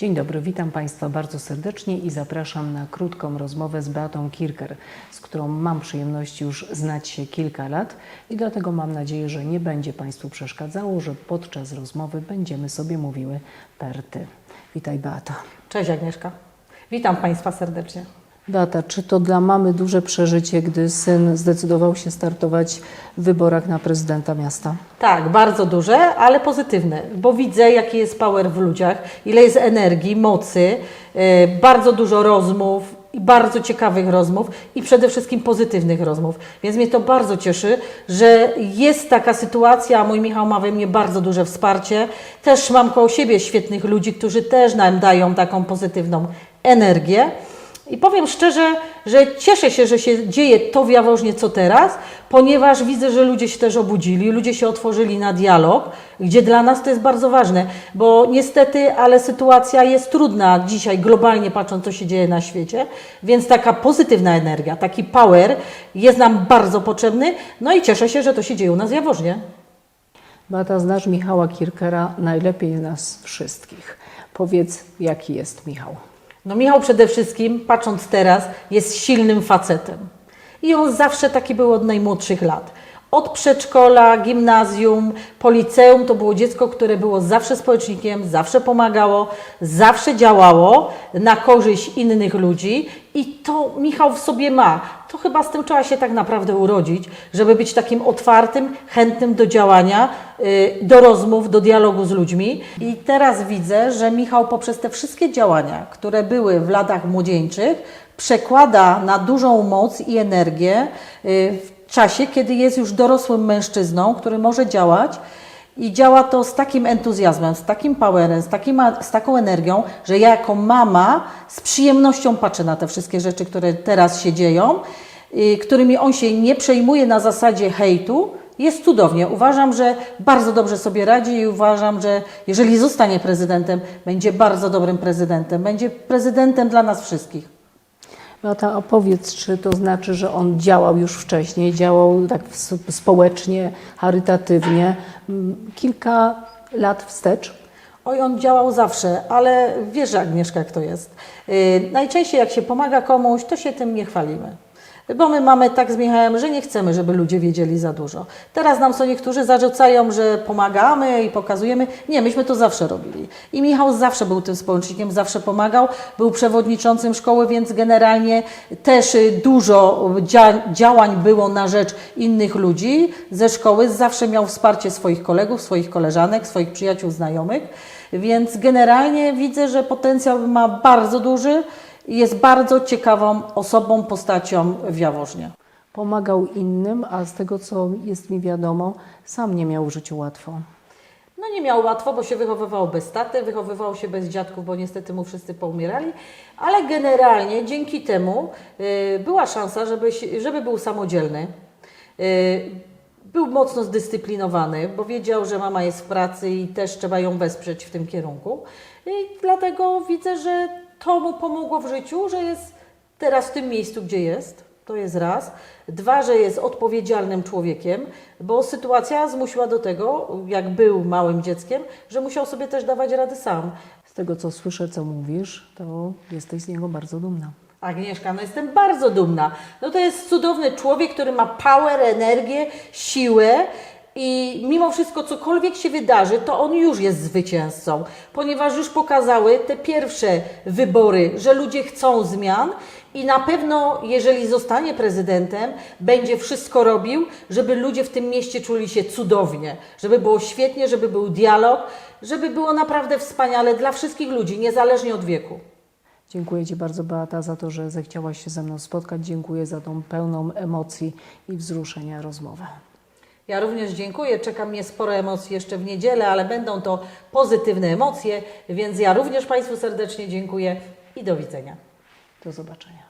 Dzień dobry, witam Państwa bardzo serdecznie i zapraszam na krótką rozmowę z Beatą Kirker, z którą mam przyjemność już znać się kilka lat i dlatego mam nadzieję, że nie będzie Państwu przeszkadzało, że podczas rozmowy będziemy sobie mówiły per ty. Witaj Beata. Cześć Agnieszka. Witam Państwa serdecznie. Beata, czy to dla mamy duże przeżycie, gdy syn zdecydował się startować w wyborach na prezydenta miasta? Tak, bardzo duże, ale pozytywne, bo widzę, jaki jest power w ludziach, ile jest energii, mocy, yy, bardzo dużo rozmów i bardzo ciekawych rozmów i przede wszystkim pozytywnych rozmów. Więc mnie to bardzo cieszy, że jest taka sytuacja, a mój Michał ma we mnie bardzo duże wsparcie. Też mam koło siebie świetnych ludzi, którzy też nam dają taką pozytywną energię. I powiem szczerze, że cieszę się, że się dzieje to w Jaworznie co teraz, ponieważ widzę, że ludzie się też obudzili, ludzie się otworzyli na dialog, gdzie dla nas to jest bardzo ważne, bo niestety, ale sytuacja jest trudna dzisiaj, globalnie patrząc, co się dzieje na świecie, więc taka pozytywna energia, taki power jest nam bardzo potrzebny, no i cieszę się, że to się dzieje u nas w Jaworznie. Beata, znasz Michała Kirkera najlepiej nas wszystkich. Powiedz, jaki jest Michał? No Michał przede wszystkim, patrząc teraz, jest silnym facetem. I on zawsze taki był od najmłodszych lat. Od przedszkola, gimnazjum, po liceum to było dziecko, które było zawsze społecznikiem, zawsze pomagało, zawsze działało na korzyść innych ludzi i to Michał w sobie ma. To chyba z tym trzeba się tak naprawdę urodzić, żeby być takim otwartym, chętnym do działania, y, do rozmów, do dialogu z ludźmi. I teraz widzę, że Michał poprzez te wszystkie działania, które były w latach młodzieńczych, przekłada na dużą moc i energię y, w czasie, kiedy jest już dorosłym mężczyzną, który może działać. I działa to z takim entuzjazmem, z takim powerem, z, takim, z taką energią, że ja jako mama z przyjemnością patrzę na te wszystkie rzeczy, które teraz się dzieją, y, którymi on się nie przejmuje na zasadzie hejtu. Jest cudownie. Uważam, że bardzo dobrze sobie radzi i uważam, że jeżeli zostanie prezydentem, będzie bardzo dobrym prezydentem. Będzie prezydentem dla nas wszystkich. Beata, opowiedz, czy to znaczy, że on działał już wcześniej, działał tak społecznie, charytatywnie, kilka lat wstecz? Oj, on działał zawsze, ale wiesz, Agnieszka, jak to jest. Yy, najczęściej jak się pomaga komuś, to się tym nie chwalimy. Bo my mamy tak z Michałem, że nie chcemy, żeby ludzie wiedzieli za dużo. Teraz nam co niektórzy zarzucają, że pomagamy i pokazujemy. Nie, myśmy to zawsze robili. I Michał zawsze był tym społecznikiem, zawsze pomagał. Był przewodniczącym szkoły, więc generalnie też y, dużo dzia działań było na rzecz innych ludzi ze szkoły. Zawsze miał wsparcie swoich kolegów, swoich koleżanek, swoich przyjaciół, znajomych. Więc generalnie widzę, że potencjał ma bardzo duży jest bardzo ciekawą osobą, postacią w Jaworznie. Pomagał innym, a z tego, co jest mi wiadomo, sam nie miał w życiu łatwo. No nie miał łatwo, bo się wychowywał bez taty, wychowywał się bez dziadków, bo niestety mu wszyscy poumierali, ale generalnie dzięki temu y, była szansa, żeby, żeby był samodzielny. Y, był mocno zdyscyplinowany, bo wiedział, że mama jest w pracy i też trzeba ją wesprzeć w tym kierunku. I dlatego widzę, że to mu pomogło w życiu, że jest teraz w tym miejscu, gdzie jest. To jest raz. Dwa, że jest odpowiedzialnym człowiekiem, bo sytuacja zmusiła do tego, jak był małym dzieckiem, że musiał sobie też dawać rady sam. Z tego, co słyszę, co mówisz, to jesteś z niego bardzo dumna. Agnieszka, no jestem bardzo dumna. No to jest cudowny człowiek, który ma power, energię, siłę i mimo wszystko, cokolwiek się wydarzy, to on już jest zwycięzcą, ponieważ już pokazały te pierwsze wybory, że ludzie chcą zmian i na pewno, jeżeli zostanie prezydentem, będzie wszystko robił, żeby ludzie w tym mieście czuli się cudownie, żeby było świetnie, żeby był dialog, żeby było naprawdę wspaniale dla wszystkich ludzi, niezależnie od wieku. Dziękuję Ci bardzo, Beata, za to, że zechciałaś się ze mną spotkać. Dziękuję za tą pełną emocji i wzruszenia rozmowę. Ja również dziękuję. Czeka mnie sporo emocji jeszcze w niedzielę, ale będą to pozytywne emocje, więc ja również Państwu serdecznie dziękuję i do widzenia. Do zobaczenia.